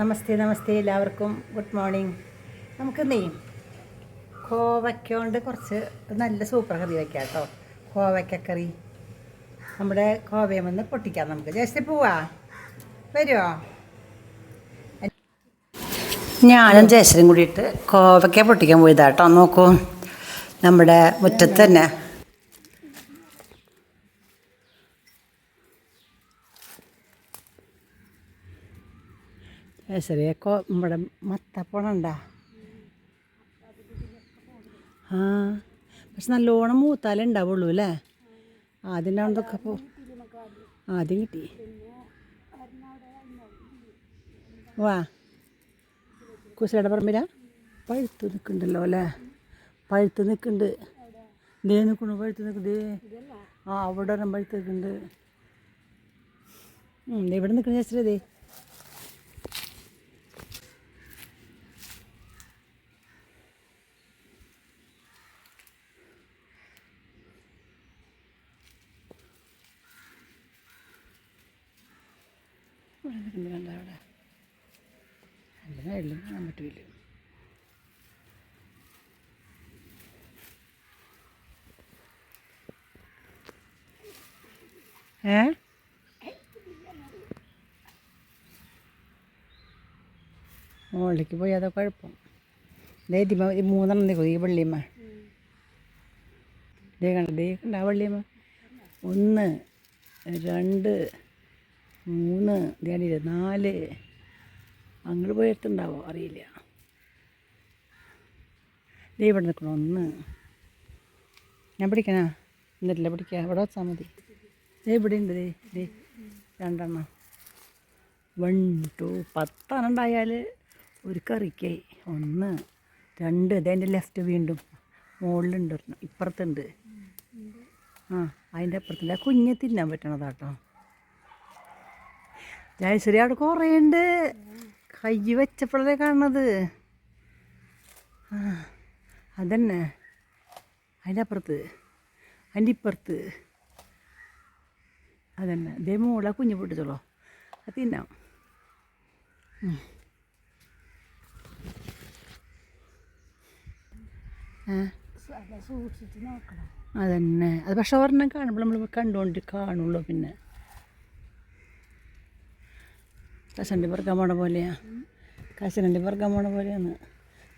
നമസ്തേ നമസ്തേ എല്ലാവർക്കും. Good morning നമുക്ക് നീ കോവയ്ക്ക കൊണ്ട് കുറച്ച് നല്ല സൂപ്പർ കറി വയ്ക്കാം കേട്ടോ കോവയ്ക്കക്കറി. നമ്മുടെ കോവയം ഒന്ന് പൊട്ടിക്കാം നമുക്ക്. ജസ്റ്റ് പോവാ? വരുമോ ഞാനും ജയശ്രീയും കൂടിയിട്ട് കോവയ്ക്ക പൊട്ടിക്കാൻ പോയതാട്ടോ നോക്കൂ. നമ്മുടെ മുറ്റത്ത് തന്നെ ജയശ്രീയെ ഇവിടെ മത്തപ്പണണ്ടാ ആ പക്ഷെ നല്ലോണം മൂത്താലേ ഉണ്ടാവുള്ളൂ അല്ലേ? ആദ്യം ഉണ്ടാവുന്നതൊക്കെ പോ ആദ്യം കിട്ടി. വാ. കുശലയുടെ പറമ്പില പഴുത്ത് നിൽക്കുന്നുണ്ടല്ലോ അല്ലേ? പഴുത്ത് നിൽക്കുന്നുണ്ട് ദേ നിൽക്കണു പഴുത്ത് നിൽക്കുന്നേ ആ അവിടെ പഴുത്ത് നിൽക്കുന്നുണ്ട് ഇവിടെ നിൽക്കുന്ന ചേച്ചി ദേ. ഇവിടെ കണ്ടാ അവിടെ എല്ലാം കാണാൻ പറ്റില്ല ഏ? മുകളിലേക്ക് പോയി അതൊക്കെ കുഴപ്പം. ദേ ഇതിമ ഈ മൂന്നെണ്ണം നിൽക്കും ഈ വള്ളിയമ്മ? ദേ കണ്ട ദേ കണ്ട ആ വള്ളിയമ്മ? ഒന്ന് രണ്ട് മൂന്ന് ധ്യാനില്ല നാല് അങ്ങോട്ട് പോയി എടുത്തുണ്ടാവോ അറിയില്ല. ദേ ഇവിടെ നിൽക്കണം ഒന്ന്. ഞാൻ പിടിക്കണോ? എന്നിട്ടില്ല പിടിക്കുക ഇവിടെ വെച്ചാൽ മതി. ദേ ഇവിടെ ഉണ്ട് ദേ ദേ. രണ്ടെണ്ണം. വൺ ടു പത്തെണ്ണം ഉണ്ടായാൽ ഒരു കറിക്കായി. ഒന്ന് രണ്ട്. ഇതതിന്റെ ലെഫ്റ്റ് വീണ്ടും മുകളിലുണ്ട് ഇപ്പുറത്തുണ്ട്. ആ അതിന്റെ അപ്പുറത്തുണ്ട്. ആ കുഞ്ഞെ തിന്നാൻ പറ്റണതാട്ടോ. ജയശ്രീ അവിടെ കുറേ ഉണ്ട് കൈ വെച്ചപ്പോഴേ കാണുന്നത്. അതന്നെ. അതിന്റെ അപ്പുറത്ത് അതിന്റെ ഇപ്പുറത്ത് അതന്നെ. ഇതേ മോളെ കുഞ്ഞു പൊട്ടിച്ചോളോ. അത് തിന്നാം. അതന്നെ. അത് പക്ഷെ ഒരെണ്ണം കാണുമ്പോൾ നമ്മൾ കണ്ടുകൊണ്ട് കാണുള്ളൂ പിന്നെ. കശണ്ടി പറക്കാൻ പോണ പോലെയാ. കശനണ്ടി പറക്കാൻ പോണ പോലെയാണ്.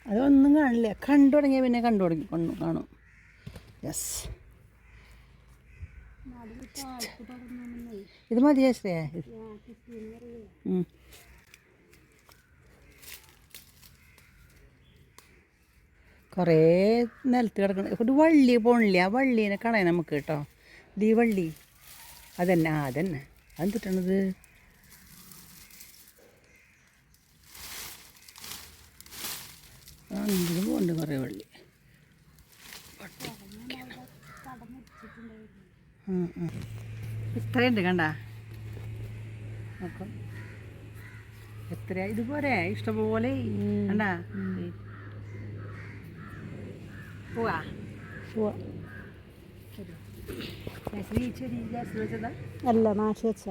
അതൊന്നും കാണില്ല. കണ്ടു തുടങ്ങിയാൽ പിന്നെ കണ്ടു തുടങ്ങി കൊണ്ടു കാണും. യെസ് ഇത് മതി ശ്രീയ കുറേ നിലത്ത് കിടക്കണം ഒരു വള്ളി പോണില്ല ആ വള്ളീനെ കളയാൻ നമുക്ക് കേട്ടോ. ദീ വള്ളി അതന്നെ ആ അതന്നെ. അതെന്തിട്ടണത്? അങ്ങനെ പോണ്ട് കുറേ വള്ളി ഉം, ഉം. ഇത്രയുണ്ട് കണ്ട? നോക്കാം. എത്ര ഇതുപോലെ ഇഷ്ടപോലെ കണ്ടാ? പോവാ. പോവാ. അല്ല മാഷ വെച്ച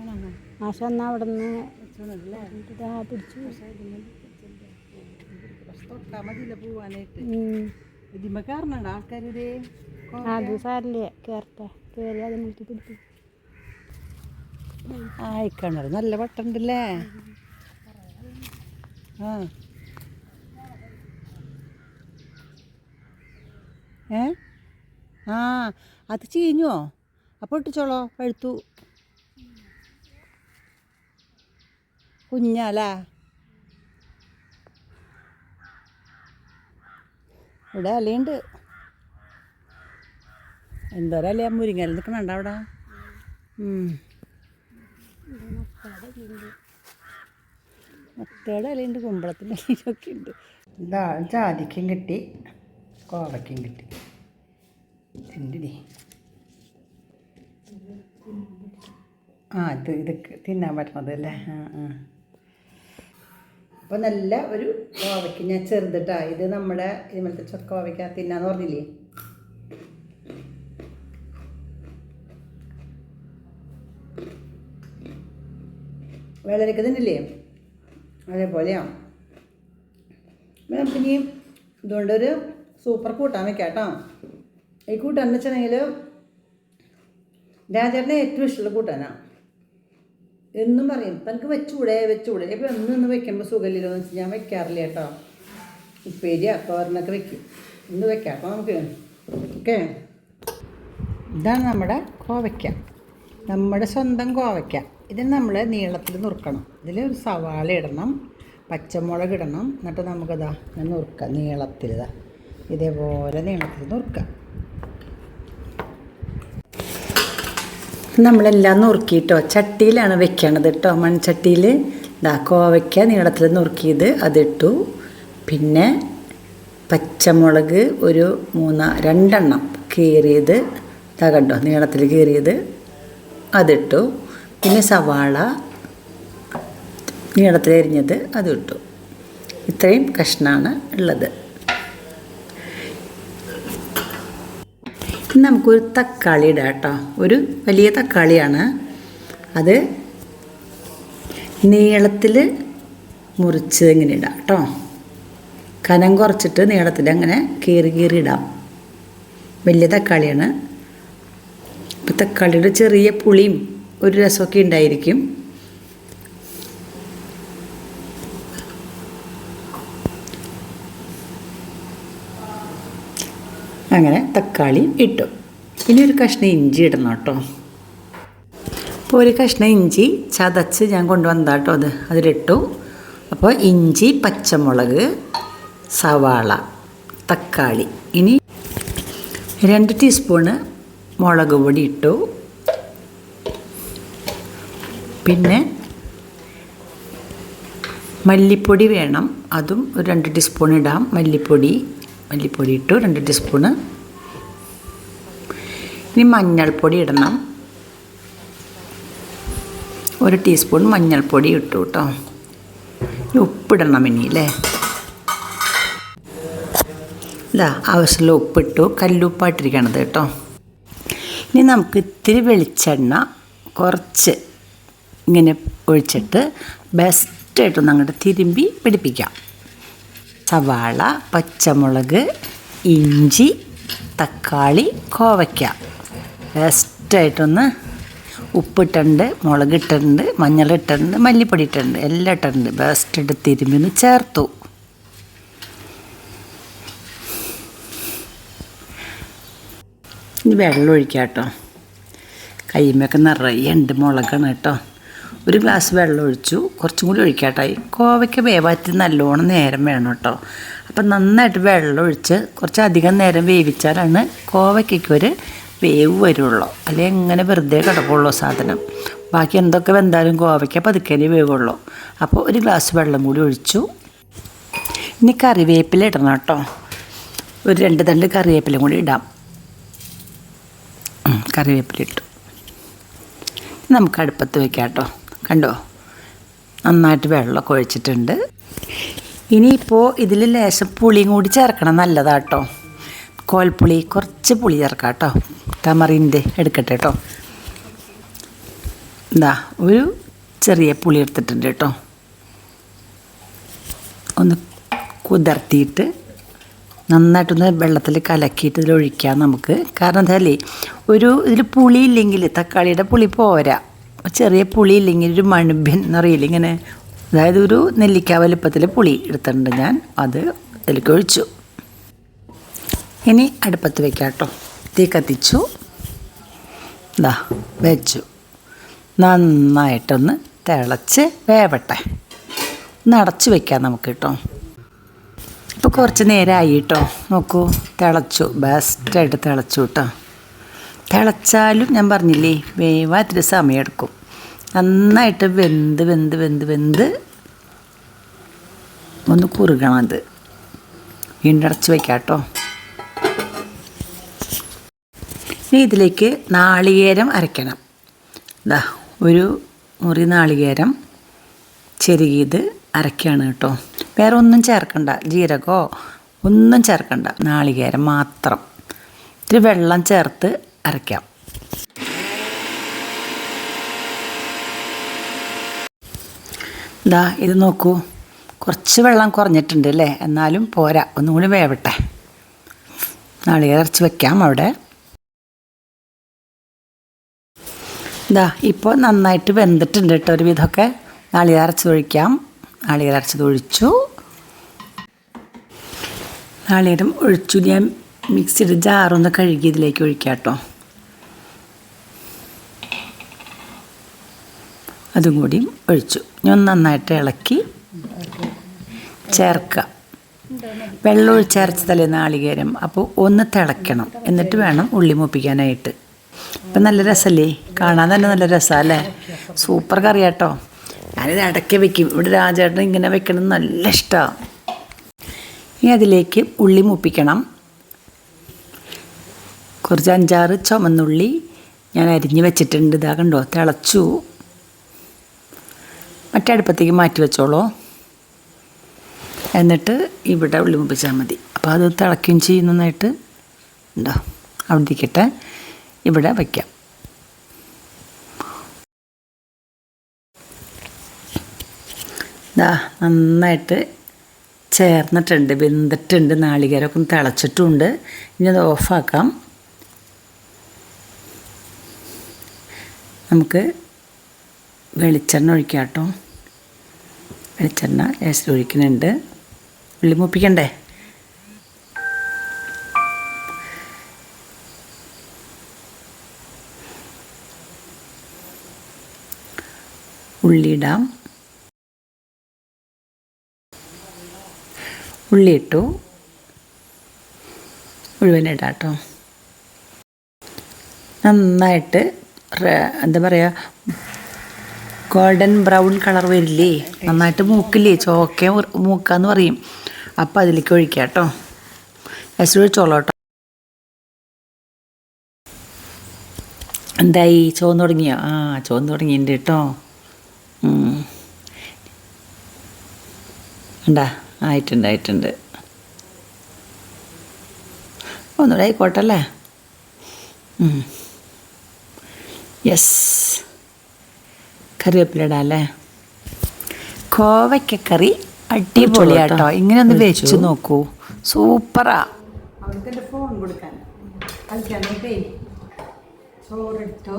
ആണോ? മാഷ എന്നാ അവിടെ നിന്ന് ആൾക്കാരുടെ പിടിച്ചു. പക്ഷെ തൊട്ടാ കേറട്ടെ പോവാനായിട്ട്. അതിനെ ഇതിമ്മ കയറണുണ്ട് ആൾക്കാർ ഇതേ അത് സാരില്ലേ കയറട്ടെ കയറി അത് മുട്ടി പിടിച്ചു ആയിക്കണത് നല്ല വട്ടുണ്ടല്ലേ ആ. ഏ? ആ അത് ചീഞ്ഞോ? അപ്പോൾ ഇട്ടിച്ചോളോ പഴുത്തു. കുഞ്ഞാലാ. ഇവിടെ അലയുണ്ട്. എന്തോരം അലയാ? മുരിങ്ങല നിൽക്കണുണ്ട് അവിടെ. മത്തയുടെ ഇലയുണ്ട് കുമ്പളത്തിന്റെ ഇലയൊക്കെ ഉണ്ട്. ഇതാ ജാതിക്കും കിട്ടി കോവയ്ക്കും കിട്ടി. തിണ്ടി ആ ഇത് ഇത് തിന്നാൻ പറ്റണത് അല്ലേ? ആ ആ. അപ്പോൾ നല്ല ഒരു കോവയ്ക്ക് ഞാൻ ചെറുതിട്ടാണ് ഇത് നമ്മുടെ ഇതുപോലത്തെ ചൊക്ക കോവയ്ക്ക തിന്നാന്ന് പറഞ്ഞില്ലേ? വെള്ളരിക്ക തിന്നില്ലേ അതേപോലെയാണ് അപ്പം നമുക്കിനി ഇതുകൊണ്ടൊരു സൂപ്പർ വെക്കാം കേട്ടോ ഈ കൂട്ടാൻ വെച്ചിട്ടുണ്ടെങ്കിൽ രാജേട്ടനെ ഏറ്റവും ഇഷ്ടമുള്ള കൂട്ടാനാണ് എന്നും പറയും തനിക്ക് വെച്ചുകൂടെ വെച്ചുകൂടെ ഇപ്പം എന്നും ഒന്ന് വെക്കുമ്പോൾ സുഖമില്ലല്ലോ എന്ന് വെച്ചാൽ ഞാൻ വെക്കാറില്ല കേട്ടോ ഉപ്പേരി തോരനൊക്കെ വെക്കും. ഇന്ന് വെക്കാം അപ്പോൾ നമുക്ക്. ഓക്കെ? ഇതാണ് നമ്മുടെ കോവയ്ക്ക. നമ്മുടെ സ്വന്തം കോവയ്ക്ക. ഇത് നമ്മൾ നീളത്തിൽ നുറുക്കണം. ഇതിൽ ഒരു സവാള ഇടണം പച്ചമുളക് ഇടണം. എന്നിട്ട് നമുക്കതാ നുറുക്കാം നീളത്തിൽ ഇതാ. ഇതേപോലെ നീളത്തിൽ നുറുക്കാം. നമ്മളെല്ലാം നുറുക്കിയിട്ടോ? ചട്ടിയിലാണ് വെക്കണത് കേട്ടോ മൺചട്ടിയിൽ ഇതാ കോവയ്ക്ക നീളത്തിൽ നുറുക്കിയത് അതിട്ടു പിന്നെ പച്ചമുളക് ഒരു മൂന്ന രണ്ടെണ്ണം കീറിയത്. ഇതാ കണ്ടോ? നീളത്തിൽ കീറിയത്. അതിട്ടു പിന്നെ സവാള നീളത്തിൽ എരിഞ്ഞത് ഇട്ടു. ഇത്രയും കഷ്ണമാണ് ഉള്ളത്. നമുക്കൊരു തക്കാളി ഇടാം കേട്ടോ. ഒരു വലിയ തക്കാളിയാണ്. അത് നീളത്തിൽ മുറിച്ച് ഇങ്ങനെ ഇടാം കേട്ടോ. കനം കുറച്ചിട്ട് നീളത്തിൽ അങ്ങനെ കീറി കീറി ഇടാം. വലിയ തക്കാളിയാണ്. അപ്പോൾ തക്കാളിയുടെ ചെറിയ പുളിയും ഒരു രസമൊക്കെ ഉണ്ടായിരിക്കും. അങ്ങനെ തക്കാളി ഇട്ടു. ഇനി ഒരു കഷ്ണം ഇഞ്ചി ഇടണം കേട്ടോ. അപ്പോൾ ഒരു കഷ്ണം ഇഞ്ചി ചതച്ച് ഞാൻ കൊണ്ടുവന്നതാണ് കേട്ടോ അത്. അതിലിട്ടു. അപ്പോൾ ഇഞ്ചി പച്ചമുളക് സവാള തക്കാളി. ഇനി രണ്ട് ടീസ്പൂണ് മുളക് പൊടി ഇട്ടു. പിന്നെ മല്ലിപ്പൊടി വേണം. അതും ഒരു രണ്ട് ടീസ്പൂൺ ഇടാം. മല്ലിപ്പൊടി മല്ലിപ്പൊടി ഇട്ടു രണ്ട് ടീസ്പൂണ് ഇനി മഞ്ഞൾപ്പൊടി ഇടണം. ഒരു ടീസ്പൂൺ മഞ്ഞൾപ്പൊടി ഇട്ടു കേട്ടോ ഉപ്പിടണം ഇനി അല്ലേ ഇതാ ആവശ്യമുള്ള ഉപ്പിട്ടു. കല്ലുപ്പായിട്ടിരിക്കണത് കേട്ടോ ഇനി നമുക്ക് ഇത്തിരി വെളിച്ചെണ്ണ കുറച്ച് ഇങ്ങനെ ഒഴിച്ചിട്ട് ബെസ്റ്റായിട്ടൊന്ന് അങ്ങോട്ട് തിരുമ്പി പിടിപ്പിക്കാം. സവാള പച്ചമുളക് ഇഞ്ചി തക്കാളി കോവയ്ക്ക. ബെസ്റ്റായിട്ടൊന്ന് ഉപ്പിട്ടുണ്ട് മുളകിട്ടുണ്ട് മഞ്ഞളിട്ടുണ്ട് മല്ലിപ്പൊടി ഇട്ടുണ്ട് എല്ലാം ഇട്ടുണ്ട്. ബെസ്റ്റായിട്ട് തിരുമ്പി ഒന്ന് ചേർത്തു. ഇനി വെള്ളം ഒഴിക്കാം കേട്ടോ കയ്യുമ്മയൊക്കെ നിറയെ ഉണ്ട് മുളകാണ് കേട്ടോ. ഒരു ഗ്ലാസ് വെള്ളം ഒഴിച്ചു. കുറച്ചും കൂടി ഒഴിക്കാട്ടായി കോവയ്ക്ക് വേവാറ്റി നല്ലോണം നേരം വേണം കേട്ടോ. അപ്പം നന്നായിട്ട് വെള്ളം ഒഴിച്ച് കുറച്ച് അധികം നേരം വേവിച്ചാലാണ് കോവയ്ക്കൊക്കെ ഒരു വേവ് വരുള്ളൂ. അല്ലെങ്കിൽ എങ്ങനെ വെറുതെ കിടക്കുള്ളൂ സാധനം. ബാക്കി എന്തൊക്കെ വെന്താലും കോവയ്ക്ക പതുക്കനെ വേവുള്ളൂ. അപ്പോൾ ഒരു ഗ്ലാസ് വെള്ളം കൂടി ഒഴിച്ചു. ഇനി കറിവേപ്പില ഇടണം കേട്ടോ. ഒരു രണ്ട് തണ്ട് കറിവേപ്പില കൂടി ഇടാം. കറിവേപ്പില ഇട്ടു. നമുക്ക് അടുപ്പത്ത് വെക്കാം കേട്ടോ. കണ്ടോ? നന്നായിട്ട് വെള്ളമൊക്കെ ഒഴിച്ചിട്ടുണ്ട്. ഇനിയിപ്പോൾ ഇതിൽ ലേശം പുളിയും കൂടി ചേർക്കണം. നല്ലതാട്ടോ. കോൽപ്പുളി കുറച്ച് പുളി ചേർക്കാം കേട്ടോ. ടമറിന്റെ എടുക്കട്ടെ കേട്ടോ. എന്താ ഒരു ചെറിയ പുളി എടുത്തിട്ടുണ്ട് കേട്ടോ. ഒന്ന് കുതിർത്തിയിട്ട് നന്നായിട്ടൊന്ന് വെള്ളത്തിൽ കലക്കിയിട്ട് ഇതിൽ ഒഴിക്കാം നമുക്ക്. കാരണം എന്താ ഒരു ഇതിൽ പുളി ഇല്ലെങ്കിൽ തക്കാളിയുടെ പുളി പോരാ. ചെറിയ പുളി ഇല്ലെങ്കിൽ ഒരു മണുബ്യൻ എന്നറിയില്ല ഇങ്ങനെ. അതായത് ഒരു നെല്ലിക്ക വലുപ്പത്തിൽ പുളി എടുത്തിട്ടുണ്ട് ഞാൻ. അത് ഇതിലേക്ക് ഒഴിച്ചു. ഇനി അടുപ്പത്ത് വെക്കാം കേട്ടോ. തീ കത്തിച്ചു. ഇതാ വെച്ചു. നന്നായിട്ടൊന്ന് തിളച്ച് വേവട്ടെ. ഒന്ന് അടച്ച് വെക്കാം നമുക്ക് കേട്ടോ. ഇപ്പോൾ കുറച്ച് നേരമായി കേട്ടോ. നോക്കൂ തിളച്ചു. ബെസ്റ്റായിട്ട് തിളച്ചു കേട്ടോ. തിളച്ചാലും ഞാൻ പറഞ്ഞില്ലേ വേവാൻ ഇത്തിരി സമയമെടുക്കും. നന്നായിട്ട് വെന്ത് വെന്ത് വെന്ത് വെന്ത് ഒന്ന് കുറുകണം അത്. വീണ്ടും അടച്ച് വയ്ക്കാം കേട്ടോ. ഇനി ഇതിലേക്ക് നാളികേരം അരയ്ക്കണം. ഇതാ ഒരു മുറി നാളികേരം ചെരുകിയത് അരയ്ക്കുകയാണ് കേട്ടോ. വേറെ ഒന്നും ചേർക്കണ്ട ജീരകമോ ഒന്നും ചേർക്കണ്ട നാളികേരം മാത്രം. ഇത്തിരി വെള്ളം ചേർത്ത് അരയ്ക്കാം. ഇതാ ഇത് നോക്കൂ. കുറച്ച് വെള്ളം കുറഞ്ഞിട്ടുണ്ട് അല്ലേ? എന്നാലും പോരാ ഒന്നുകൂടി വേവട്ടെ. നാളികേരം ഇറച്ചി വെക്കാം അവിടെ. ഇതാ ഇപ്പോൾ നന്നായിട്ട് വെന്തിട്ടുണ്ട് കേട്ടോ ഒരു വിധമൊക്കെ നാളികേരം അരച്ചത് ഒഴിക്കാം. നാളികേരം അരച്ചത് ഒഴിച്ചു. നാളികേരം ഒഴിച്ചു. ഞാൻ മിക്സിയുടെ ജാറൊന്ന് കഴുകി ഇതിലേക്ക് ഒഴിക്കാം കേട്ടോ. അതും കൂടി ഒഴിച്ചു. ഞാൻ നന്നായിട്ട് ഇളക്കി ചേർക്കുക വെള്ളം ഒഴിച്ചരച്ചതല്ലേ നാളികേരം. അപ്പോൾ ഒന്ന് തിളയ്ക്കണം. എന്നിട്ട് വേണം ഉള്ളി മൂപ്പിക്കാനായിട്ട്. ഇപ്പം നല്ല രസമല്ലേ കാണാൻ തന്നെ നല്ല രസമല്ലേ സൂപ്പർ കറി കേട്ടോ ഞാനിത് ഇടയ്ക്ക് വെക്കും. ഇവിടെ രാജേട്ടൻ ഇങ്ങനെ വെക്കണം നല്ല ഇഷ്ടമാണ് ഇനി അതിലേക്ക് ഉള്ളി മൂപ്പിക്കണം. കുറച്ച് അഞ്ചാറ് ചുമന്നുള്ളി ഞാൻ അരിഞ്ഞ് വെച്ചിട്ടുണ്ട്. ഇതാ കണ്ടോ? തിളച്ചു. മറ്റേ അടുപ്പത്തേക്ക് മാറ്റി വെച്ചോളൂ. എന്നിട്ട് ഇവിടെ ഉള്ളി മുപ്പിച്ചാൽ മതി. അപ്പോൾ അത് തിളയ്ക്കുകയും ചെയ്യും നന്നായിട്ട്. ഉണ്ടോ അവിടെ ഇരിക്കട്ടെ ഇവിടെ വയ്ക്കാം ഇതാ നന്നായിട്ട് ചേർന്നിട്ടുണ്ട് വെന്തിട്ടുണ്ട് നാളികേരമൊക്കെ ഒന്ന് തിളച്ചിട്ടുമുണ്ട് ഇനി അത് ഓഫാക്കാം. നമുക്ക് വെളിച്ചെണ്ണ ഒഴിക്കാം കേട്ടോ. വെളിച്ചെണ്ണ ലേശം ഒഴിക്കുന്നുണ്ട്. ഉള്ളി മൂപ്പിക്കണ്ടേ? ഉള്ളിയിടാം. ഉള്ളിയിട്ടു മുഴുവനിടാം കേട്ടോ നന്നായിട്ട് എന്താ പറയുക ഗോൾഡൻ ബ്രൗൺ കളർ വരില്ലേ? നന്നായിട്ട് മൂക്കില്ലേ? ചോക്ക മൂക്കാന്ന് പറയും. അപ്പം അതിലേക്ക് ഒഴിക്കാം കേട്ടോ. എസ് ഒഴിച്ചോളൂ കേട്ടോ. എന്തായി? ചോന്ന് തുടങ്ങിയോ? ആ ചോന്ന് തുടങ്ങിയിട്ടുണ്ട് കേട്ടോ. ഉണ്ടാ ആയിട്ടുണ്ട് ആയിട്ടുണ്ട്. ഒന്നുകൂടെ ആയിക്കോട്ടല്ലേ യെസ് കറിവേപ്പില ഇടാം അല്ലേ കോവയ്ക്കക്കറി അടിപൊളിയാട്ടോ ഇങ്ങനെ ഒന്ന് വെച്ച്. നോക്കൂ. സൂപ്പറാ. ഫോൺ കൊടുക്കാൻ. ചോറെടുത്തു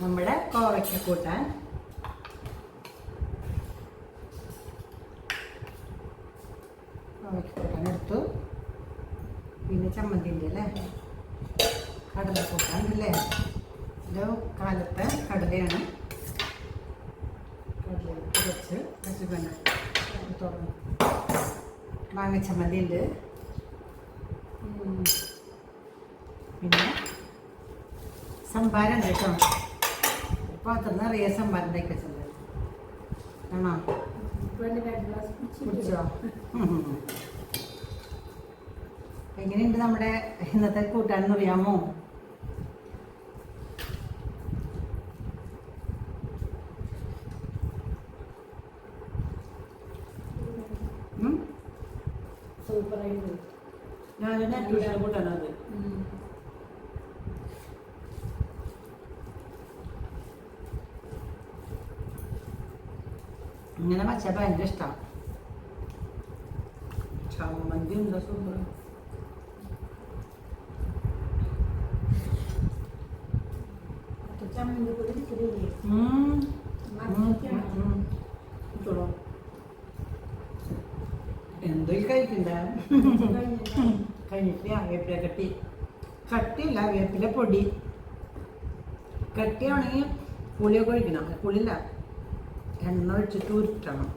നമ്മുടെ കോവയ്ക്ക കൂട്ടാൻ. കോവയ്ക്ക കൂട്ടാൻ എടുത്തു. പിന്നെ ചമ്മന്തി അല്ലേ കടല കൂട്ടാൻ അല്ലേ ഇത് കാലത്തെ കടലയാണ് കടല കുറച്ച് കുറച്ച് വേണം തുറന്നു ഉണ്ട് ഉം. പിന്നെ സംഭാരം ഉണ്ട് കേട്ടോ പാത്രം നിറയെ സംഭാരം ഉണ്ടാക്കി വെച്ചത് ആണോ കുടിച്ചോ? എങ്ങനെയുണ്ട് നമ്മുടെ ഇന്നത്തെ കൂട്ടാനെന്ന് അറിയാമോ? ഇങ്ങനെ വെച്ചാൽ ഭയങ്കര ഇഷ്ടമാണ് ചമ്മന്തി ഉണ്ടോ സൂപ്പർ എന്തോ ഈ കഴിക്കണ്ട? കഴിഞ്ഞിട്ട് വേപ്പില കട്ടി. കട്ടിയില്ല വേപ്പില പൊടി. കട്ടിയാണെങ്കിൽ പുളിയൊക്കെ ഒഴിക്കണം. പുളിയില്ല. എണ്ണ ഒഴിച്ചിട്ട് ഉരുട്ടണം.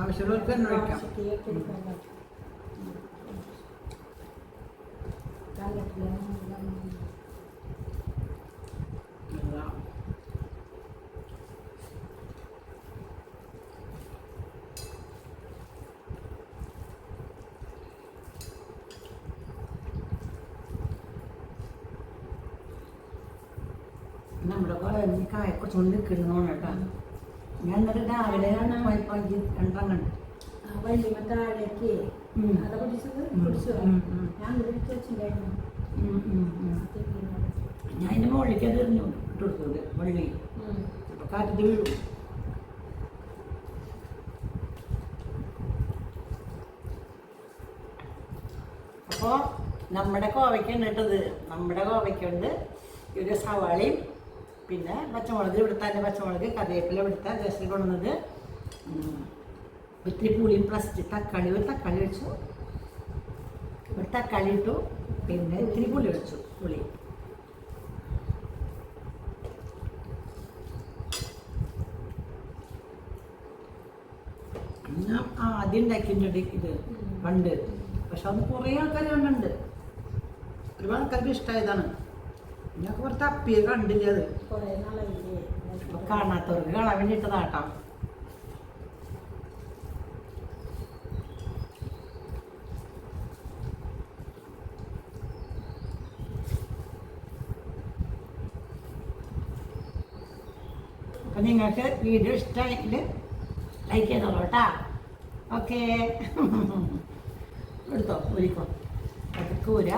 ആവശ്യമുള്ളവർക്ക് എണ്ണ ഒഴിക്കാം അതാ. നമ്മുടെ കൂടെ എനിക്ക് അയക്കൊന്ന് കിടന്നോണം കേട്ടോ. ഞാൻ എന്നിട്ട് രാവിലെയാണ് വൈപ്പാക്കി രണ്ടാം കണ്ട്. വല്യമ്മ താഴേക്ക് അത് കുടിച്ചത് കുടിച്ചത് ഞാൻ വിളിച്ചു വെച്ചിട്ടുണ്ടായിരുന്നു ഞാൻ എന്റെ മുകളിലേക്ക് അത് എറിഞ്ഞു ഇട്ട് വള്ളി. അപ്പോൾ കാറ്റിട്ട് വീഴും. അപ്പോൾ നമ്മുടെ കോവയ്ക്ക് ഇട്ടത് നമ്മുടെ കോവയ്ക്കുണ്ട് ഒരു സവാളയും പിന്നെ പച്ചമുളക് ഇവിടുത്തെ തന്നെ പച്ചമുളക് കറിവേപ്പില ഇവിടുത്തെ ജസ്റ്റ് കൊണ്ടുവന്നത്. ഒത്തിരി പുളിയും പ്ലസ് തക്കാളി ഒരു തക്കാളി വെച്ചു. ഒരു തക്കാളി ഇട്ടു. പിന്നെ ഇത്തിരി പുളി വെച്ചു പുളി. ഞാൻ ആദ്യം ഉണ്ടാക്കിയിട്ടുണ്ട് ഇത് പണ്ട്. പക്ഷെ അത് കുറേ ആൾക്കാർ കണ്ടുണ്ട് ഒരുപാട് ആൾക്കാർക്ക് ഇഷ്ടമായതാണ്. ഞാൻ കുറച്ച് അപ്പിയെ കണ്ടില്ല അത്. കുറേ നാളായില്ലേ? അപ്പൊ കാണാത്തവർക്ക് കാണാൻ വേണ്ടിയിട്ടതാട്ടോ. അപ്പം നിങ്ങൾക്ക് വീഡിയോ ഇഷ്ടമായെങ്കിൽ ലൈക്ക് ചെയ്തോളൂ കേട്ടാ. ഓക്കേ എടുത്തോ ഒരിക്കോ അത് കൂര